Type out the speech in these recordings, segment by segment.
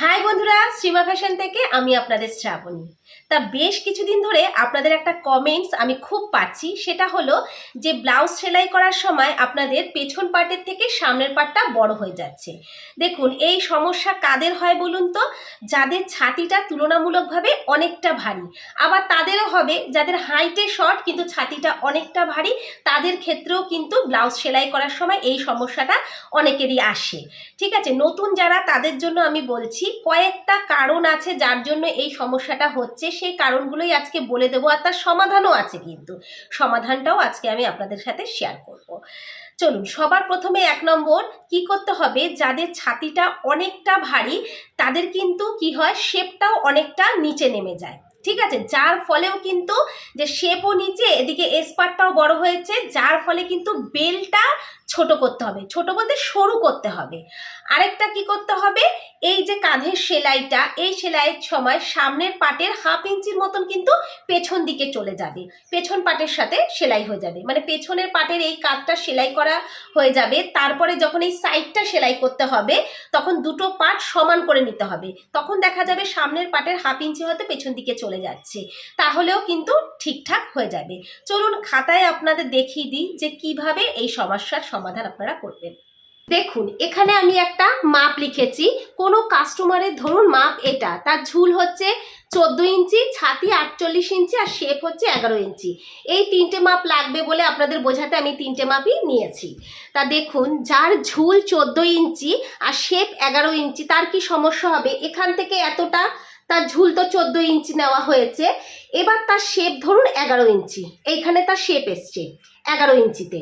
High বন্ধুরা, সীমা fashion থেকে আমি আপনাদের শ্রাবণী। তা বেশ কিছুদিন ধরে আপনাদের একটা কমেন্টস আমি খুব পাচ্ছি, সেটা হলো যে ব্লাউজ সেলাই করার সময় আপনাদের পেছন পার্টের থেকে সামনের পার্টটা বড় হয়ে যাচ্ছে। দেখুন, এই সমস্যা কাদের হয় বলুন তো? যাদের ছাতিটা তুলনামূলকভাবে অনেকটা ভারী। আবার তাদেরও হবে, যাদের হাইটে শর্ট কিন্তু ছাতিটা অনেকটা ভারী, তাদের ক্ষেত্রেও কিন্তু ব্লাউজ সেলাই করার সময় এই সমস্যাটা অনেকেরই আসে। ঠিক আছে, নতুন যারা তাদের জন্য আমি বলছি কয়েকটা কারণ আছে যার জন্য এই সমস্যাটা হচ্ছে। সেই কারণগুলোই আজকে বলে দেবো আর তার সমাধানও আছে কিন্তু। সমাধানটাও আজকে আমি আপনাদের সাথে শেয়ার করব। চলুন, সবার প্রথমে এক নম্বর, কি করতে হবে? যাদের ছাতিটা অনেকটা ভারী, তাদের কিন্তু কি হয়? শেপটাও অনেকটা নিচে নেমে যায়। ঠিক আছে? যার ফলেও কিন্তু যে শেপও নিচে, এদিকে এসপারটাও বড় হয়েছে, যার ফলে কিন্তু বেলটা ছোট করতে হবে। ছোট বলতে সরু করতে হবে। আরেকটা কি করতে হবে? এই যে কাঁধের সেলাইটা, এই সেলাইয়ের সময় সামনের পাটের হাফ ইঞ্চির মতন কিন্তু পেছন দিকে চলে যাবে। পেছন পাটের সাথে সেলাই হয়ে যাবে। মানে পেছনের পাটের এই কাঁধটা সেলাই করা হয়ে যাবে। তারপরে যখন এই সাইডটা সেলাই করতে হবে, তখন দুটো পাট সমান করে নিতে হবে। তখন দেখা যাবে সামনের পাটের হাফ ইঞ্চি হয়তো পেছন দিকে চলে যাচ্ছে। তাহলেও কিন্তু ঠিকঠাক হয়ে যাবে। চলুন খাতায় আপনাদের দেখিয়ে দিই যে কীভাবে এই সমস্যার সমাধান আপনারা করবেন। দেখুন, এখানে আমি একটা মাপ লিখেছি। কোনো কাস্টমারের ধরুন মাপ এটা। তার ঝুল হচ্ছে চোদ্দ ইঞ্চি, ছাতি আটচল্লিশ ইঞ্চি আর শেপ হচ্ছে এগারো ইঞ্চি। এই তিনটে মাপ লাগবে বলে আপনাদের বোঝাতে আমি তিনটে মাপই নিয়েছি। তা দেখুন, যার ঝুল চোদ্দ ইঞ্চি আর শেপ এগারো ইঞ্চি, তার কি সমস্যা হবে? এখান থেকে এতটা তার ঝুল তো চোদ্দ ইঞ্চি নেওয়া হয়েছে। এবার তার শেপ ধরুন এগারো ইঞ্চি। এইখানে তার শেপ এসছে এগারো ইঞ্চিতে।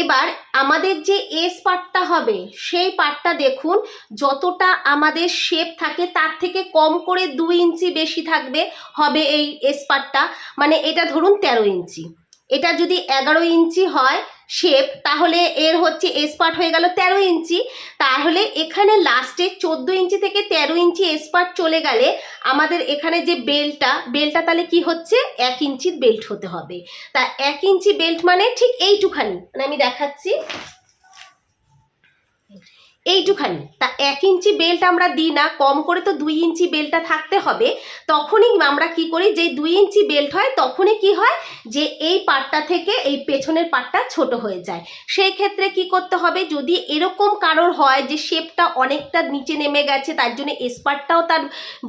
এবার আমাদের যে এস পার্টটা হবে, সেই পার্টটা দেখুন, যতটা আমাদের শেপ থাকে, তার থেকে কম করে দুই ইঞ্চি বেশি থাকবে, হবে এই এস পার্টটা মানে এটা ধরুন তেরো ইঞ্চি। এটা যদি এগারো ইঞ্চি হয় শেপ তাহলে এর হচ্ছে এসপার্ট হয়ে গেল তেরো ইঞ্চি। তাহলে এখানে লাস্টে চোদ্দ ইঞ্চি থেকে তেরো ইঞ্চি এসপার্ট চলে গেলে আমাদের এখানে যে বেল্টটা বেল্টটা তাহলে কি হচ্ছে? এক ইঞ্চির বেল্ট হতে হবে। তা এক ইঞ্চি বেল্ট মানে ঠিক এইটুখানি। মানে আমি দেখাচ্ছি। এইটুখানি। তা এক ইঞ্চি বেল্ট আমরা দিই না, কম করে তো দুই ইঞ্চি বেল্টটা থাকতে হবে। তখনই আমরা কি করি, যে দুই ইঞ্চি বেল্ট হয়, তখনই কি হয়, যে এই পাটটা থেকে এই পেছনের পাটটা ছোট হয়ে যায়। সেই ক্ষেত্রে কি করতে হবে, যদি এরকম কারোর হয় যে শেপটা অনেকটা নিচে নেমে গেছে, তার জন্য এসপারটাও তার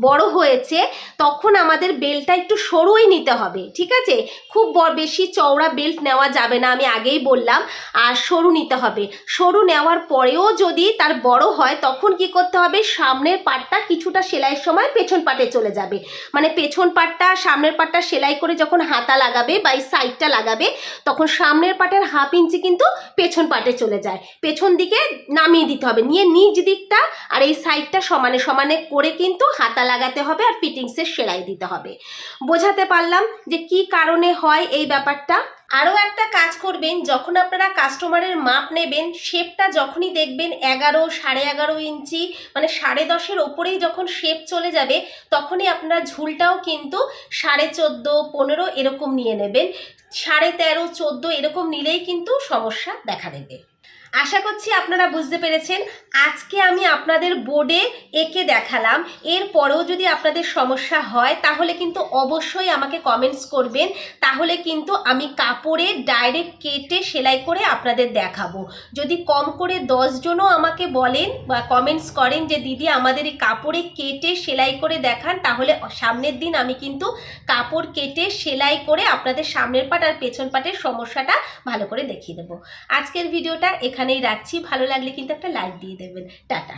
বড় হয়েছে, তখন আমাদের বেল্টটা একটু সরুই নিতে হবে, ঠিক আছে? খুব বেশি চওড়া বেল্ট নেওয়া যাবে না, আমি আগেই বললাম। আর সরু নিতে হবে। সরু নেওয়ার পরেও যদি তার বড় হয় তখন কি করতে হবে? সামনের পাটটা কিছুটা সেলাইয়ের সময় পেছন পাটে চলে যাবে। মানে পেছন পাটটা, সামনের পাটটা সেলাই করে যখন হাতা লাগাবে বা এই সাইডটা লাগাবে, তখন সামনের পাটের হাফ ইঞ্চি কিন্তু পেছন পাটে চলে যায়। পেছন দিকে নামিয়ে দিতে হবে। নিয়ে নিচ দিকটা আর এই সাইডটা সমানে সমানে করে কিন্তু হাতা লাগাতে হবে আর ফিটিংসের সেলাই দিতে হবে। বোঝাতে পারলাম যে কি কারণে হয় এই ব্যাপারটা? আরও একটা কাজ করবেন, যখন আপনারা কাস্টমারের মাপ নেবেন শেপটা যখনই দেখবেন এগারো সাড়ে এগারো ইঞ্চি মানে সাড়ে দশের ওপরেই যখন শেপ চলে যাবে, তখনই আপনারা ঝুলটাও কিন্তু সাড়ে চোদ্দ, পনেরো এরকম নিয়ে নেবেন। সাড়ে তেরো, চোদ্দ এরকম নিলেই কিন্তু সমস্যা দেখা দেবে। আশা করছি আপনারা বুঝতে পেরেছেন। আজকে আমি আপনাদের বোর্ডে এঁকে দেখালাম। এরপরেও যদি আপনাদের সমস্যা হয়, তাহলে কিন্তু অবশ্যই আমাকে কমেন্টস করবেন। তাহলে কিন্তু আমি কাপড়ে ডাইরেক্ট কেটে সেলাই করে আপনাদের দেখাবো। যদি কম করে দশজনও আমাকে বলেন বা কমেন্টস করেন যে, দিদি, আমাদের এই কাপড়ে কেটে সেলাই করে দেখান, তাহলে সামনের দিন আমি কিন্তু কাপড় কেটে সেলাই করে আপনাদের সামনের পাট আর পেছন পাটের সমস্যাটা ভালো করে দেখিয়ে দেবো। আজকের ভিডিওটা এখানেই রাখছি। ভালো লাগলে কিন্তু একটা লাইক দিয়ে দেবেন। টাটা।